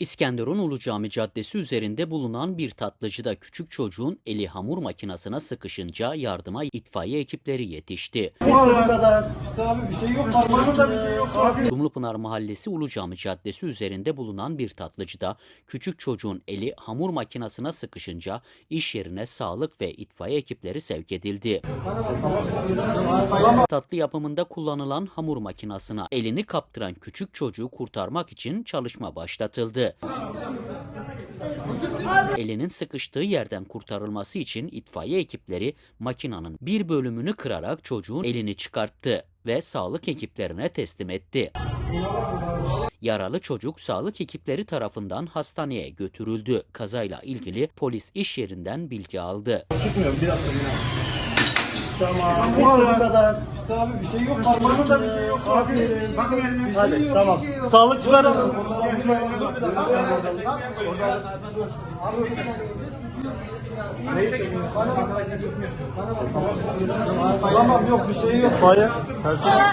İskenderun Ulu Cami Caddesi üzerinde bulunan bir tatlıcıda küçük çocuğun eli hamur makinesine sıkışınca yardıma itfaiye ekipleri yetişti. İşte abi bir şey yok. Parmağında bir şey yok. Abi. Dumlupınar Mahallesi Ulu Cami Caddesi üzerinde bulunan bir tatlıcıda küçük çocuğun eli hamur makinesine sıkışınca iş yerine sağlık ve itfaiye ekipleri sevk edildi. Tatlı yapımında kullanılan hamur makinesine elini kaptıran küçük çocuğu kurtarmak için çalışma başlatıldı. Elinin sıkıştığı yerden kurtarılması için itfaiye ekipleri makinenin bir bölümünü kırarak çocuğun elini çıkarttı ve sağlık ekiplerine teslim etti. Yaralı çocuk sağlık ekipleri tarafından hastaneye götürüldü. Kazayla ilgili polis iş yerinden bilgi aldı. Çıkmıyorum bir dakika. Tamam. Bu kadar. İşte abi bir şey yok. Parmağında bir şey yok. Abi. Bakın elime bir şey Hadi yok. tamam. Bir şey yok. Sağlıkçılar dakika. Neyi çekiyor? Tamam yok bir şey yok. Hayır. Personel.